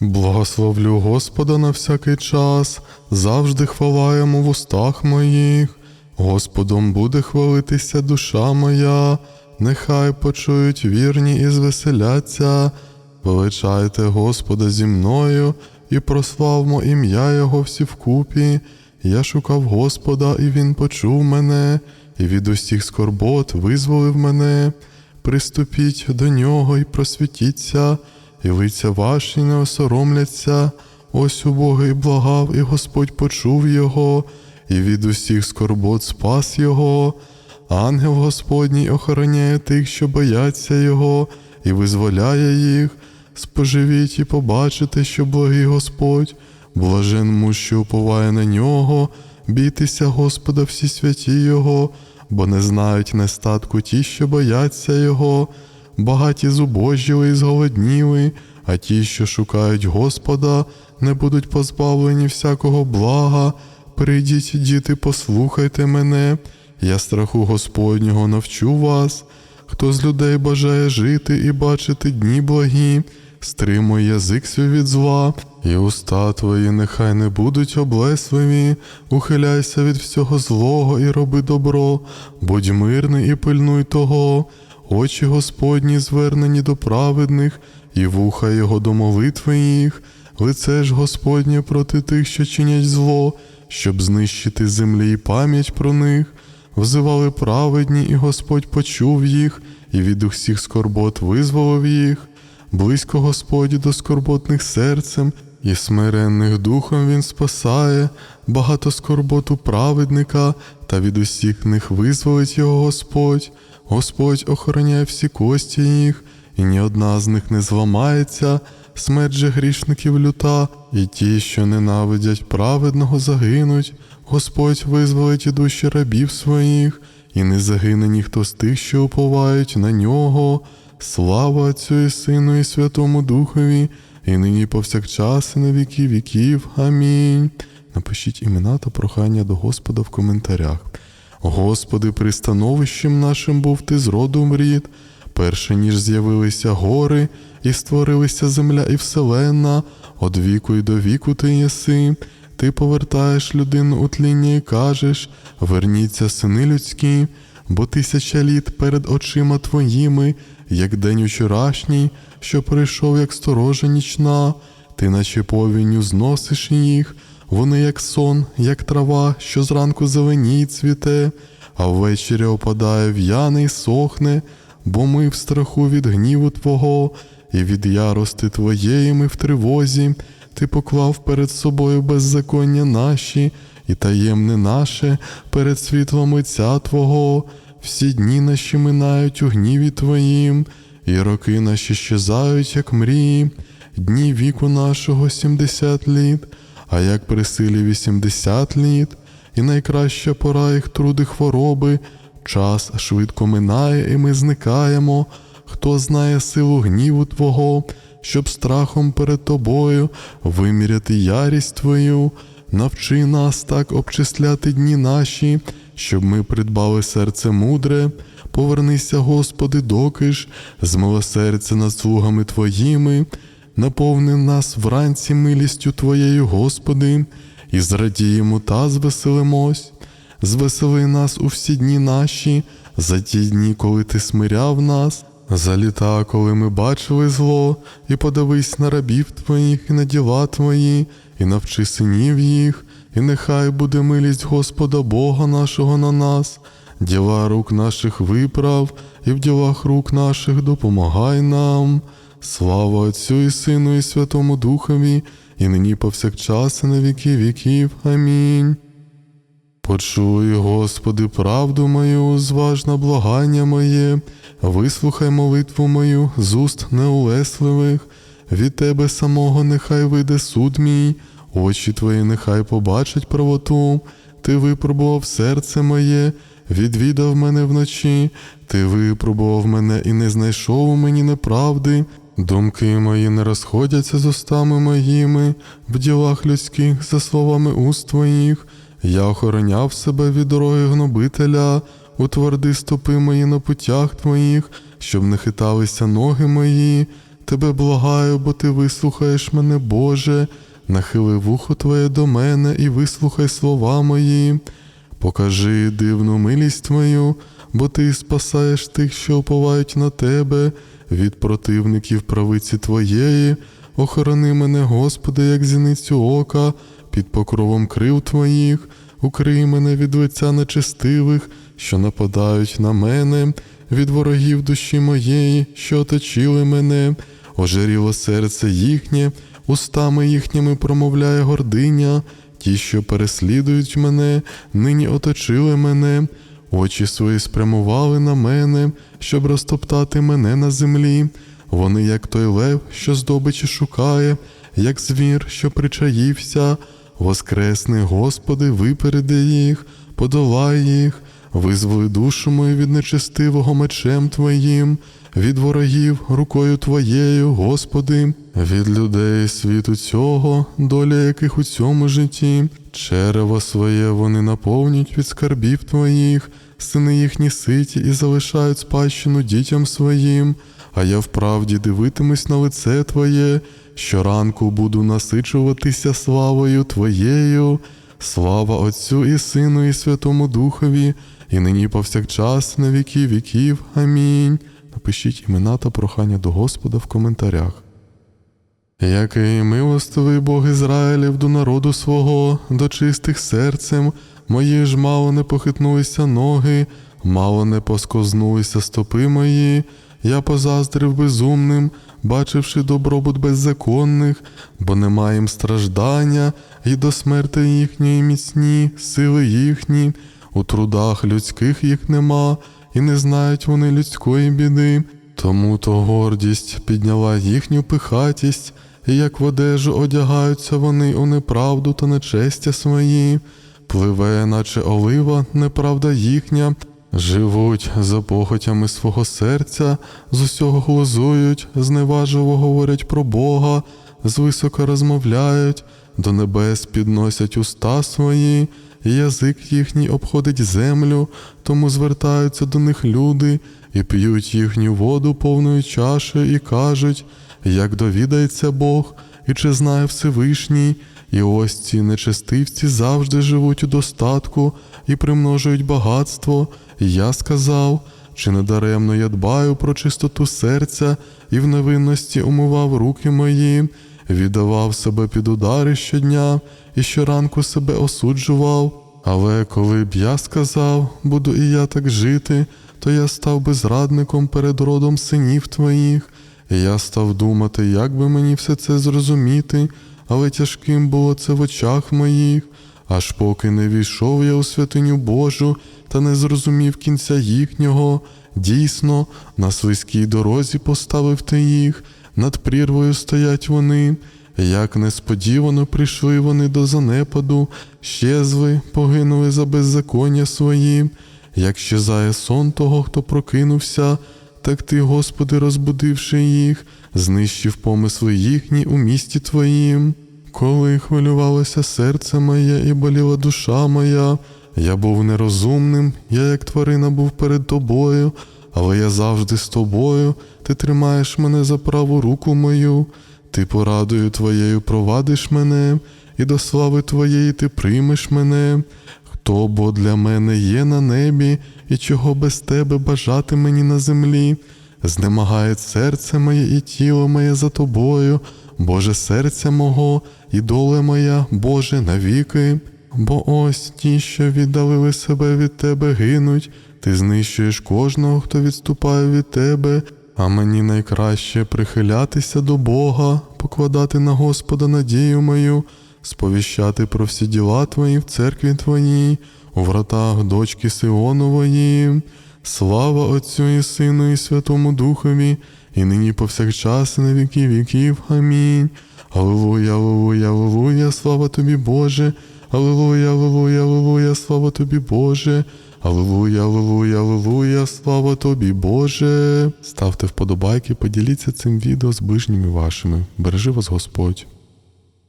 Благословлю Господа на всякий час, завжди хвала в устах моїх. Господом буде хвалитися душа моя, нехай почують вірні і звеселяться. Величайте Господа зі мною і прославмо ім'я Його всі вкупі. Я шукав Господа, і Він почув мене, і від усіх скорбот визволив мене. Приступіть до нього і просвітіться, і лиця ваші не осоромляться. Ось убогий благав, і Господь почув його, і від усіх скорбот спас його. Ангел Господній охороняє тих, що бояться Його, і визволяє їх. Споживіть і побачите, що благий Господь, блажен муж, що уповає на нього, бійтеся Господа всі святі Його, бо не знають нестатку ті, що бояться Його, багаті зубожіли і зголодніли, а ті, що шукають Господа, не будуть позбавлені всякого блага. Прийдіть, діти, послухайте мене, я страху Господнього навчу вас. Хто з людей бажає жити і бачити дні благі, стримуй язик свій від зла, і уста твої нехай не будуть облесливі, ухиляйся від всього злого і роби добро, будь мирний і пильнуй того, очі Господні звернені до праведних, і вуха його до молитви їх, лице ж Господнє проти тих, що чинять зло, щоб знищити землі і пам'ять про них. Взивали праведні, і Господь почув їх, і від усіх скорбот визволив їх. Близько Господь до скорботних серцем, і смиренних духом Він спасає, багато скорбот у праведника, та від усіх них визволить його Господь. Господь охороняє всі кості їх, і ні одна з них не зламається, смерть же грішників люта, і ті, що ненавидять праведного, загинуть. Господь визволить і душі рабів своїх, і не загине ніхто з тих, що уповають на нього. Слава Отцю і Сину, і Святому Духові, і нині повсякчас, і на віки віків. Амінь. Напишіть імена та прохання до Господа в коментарях. Господи, пристановищем нашим був ти з роду мрід, перше ніж з'явилися гори, і створилися земля і вселенна, од віку й до віку ти єси. Ти повертаєш людину у тління і кажеш: верніться, сини людські, бо тисяча літ перед очима твоїми, як день учорашній, що прийшов, як сторожа нічна, ти, наче повінню, зносиш їх, вони, як сон, як трава, що зранку зеленіє цвіте, а ввечері опадає в'яне й сохне, бо ми в страху від гніву Твого, і від ярости Твоєї ми в тривозі. Ти поклав перед собою беззаконня наші, і таємне наше перед світлом Отця Твого, всі дні наші минають у гніві Твоїм, і роки наші щезають, як мрії, дні віку нашого сімдесят літ, а як при силі вісімдесят літ, і найкраща пора їх труди хвороби, час швидко минає, і ми зникаємо. Хто знає силу гніву Твого, щоб страхом перед тобою виміряти ярість Твою, навчи нас так обчисляти дні наші, щоб ми придбали серце мудре. Повернися, Господи, доки ж, змилосердя над слугами Твоїми, наповни нас вранці милістю Твоєю, Господи, і зрадіємо та звеселимось. Звесели нас у всі дні наші, за ті дні, коли ти смиряв нас, за літа, коли ми бачили зло, і подивись на рабів твоїх, і на діла твої, і навчи синів їх, і нехай буде милість Господа Бога нашого на нас, діла рук наших виправ, і в ділах рук наших допомагай нам. Слава Отцю і Сину, і Святому Духові, і нині повсякчас, і на віки віків. Амінь. Почуй, Господи, правду мою, зважна благання моє, вислухай молитву мою з уст неулесливих, від Тебе самого нехай вийде суд мій, очі Твої нехай побачать правоту, Ти випробував серце моє, відвідав мене вночі, Ти випробував мене і не знайшов у мені неправди. Думки мої не розходяться з устами моїми, в ділах людських за словами уст твоїх. Я охороняв себе від дороги гнобителя, утверди стопи мої на путях твоїх, щоб не хиталися ноги мої. Тебе благаю, бо ти вислухаєш мене, Боже, нахили вухо Твоє до мене і вислухай слова мої. Покажи дивну милість Твою, бо Ти спасаєш тих, що уповають на Тебе, від противників правиці Твоєї. Охорони мене, Господи, як зіницю ока, під покровом крил Твоїх, укрий мене від лиця нечестивих, що нападають на мене, від ворогів душі моєї, що оточили мене, ожиріло серце їхнє, устами їхніми промовляє гординя, ті, що переслідують мене, нині оточили мене, очі свої спрямували на мене, щоб розтоптати мене на землі. Вони, як той лев, що здобичі шукає, як звір, що причаївся, воскресний Господи, випереди їх, подолай їх, визволи душу мою від нечестивого мечем Твоїм, від ворогів рукою Твоєю, Господи, від людей світу цього, доля яких у цьому житті, черево своє вони наповнюють від скарбів Твоїх, сини їхні ситі і залишають спадщину дітям своїм, а я вправді дивитимусь на лице Твоє, щоранку буду насичуватися славою Твоєю, слава Отцю і Сину, і Святому Духові, і нині повсякчас на віки віків. Амінь. Напишіть імена та прохання до Господа в коментарях. Який милостивий Бог Ізраїлів до народу свого, до чистих серцем, мої ж мало не похитнулися ноги, мало не поскознулися стопи мої, я позаздрив безумним, бачивши добробут беззаконних, бо нема їм страждання, і до смерти їхньої міцні, сили їхні, у трудах людських їх нема, і не знають вони людської біди. Тому то гордість підняла їхню пихатість, і як в одежу одягаються вони у неправду та нечестя свої, пливе, наче олива, неправда їхня, живуть за похотями свого серця, з усього глузують, зневажливо говорять про Бога, звисока розмовляють, до небес підносять уста свої, язик їхній обходить землю, тому звертаються до них люди і п'ють їхню воду повною чашею і кажуть, як довідається Бог, і чи знає Всевишній, і ось ці нечестивці завжди живуть у достатку і примножують багатство. І я сказав, чи недаремно я дбаю про чистоту серця і в невинності умивав руки мої, віддавав себе під удари щодня і щоранку себе осуджував. Але коли б я сказав, буду і я так жити, то я став би зрадником перед родом синів твоїх, і я став думати, як би мені все це зрозуміти, але тяжким було це в очах моїх, аж поки не війшов я у святиню Божу та не зрозумів кінця їхнього. Дійсно, на слизькій дорозі поставив ти їх, над прірвою стоять вони. Як несподівано прийшли вони до занепаду, щезли, погинули за беззаконня свої, як щезає сон того, хто прокинувся, так ти, Господи, розбудивши їх, знищив помисли їхні у місті Твоїм. Коли хвилювалося серце моє і боліла душа моя, я був нерозумним, я як тварина був перед тобою, але я завжди з тобою, ти тримаєш мене за праву руку мою, ти порадою твоєю провадиш мене, і до слави твоєї ти приймеш мене. Хто бо для мене є на небі, і чого без тебе бажати мені на землі? Знемагає серце моє і тіло моє за тобою, Боже серця мого, і доле моя, Боже, навіки. Бо ось ті, що віддалили себе від тебе, гинуть, ти знищуєш кожного, хто відступає від тебе, а мені найкраще прихилятися до Бога, покладати на Господа надію мою, сповіщати про всі діла твої в церкві твоїй, у вратах дочки Сионової. Слава Отцю і Сину, і Святому Духові, і нині повсякчас, і на віки віків. Амінь. Аллилуйя, аллилуйя, аллилуйя, слава тобі, Боже. Аллилуйя, аллилуйя, аллилуйя, слава тобі, Боже. Аллилуйя, аллилуйя, аллилуйя, слава тобі, Боже. Ставте вподобайки, поділіться цим відео з ближніми вашими. Бережи вас Господь.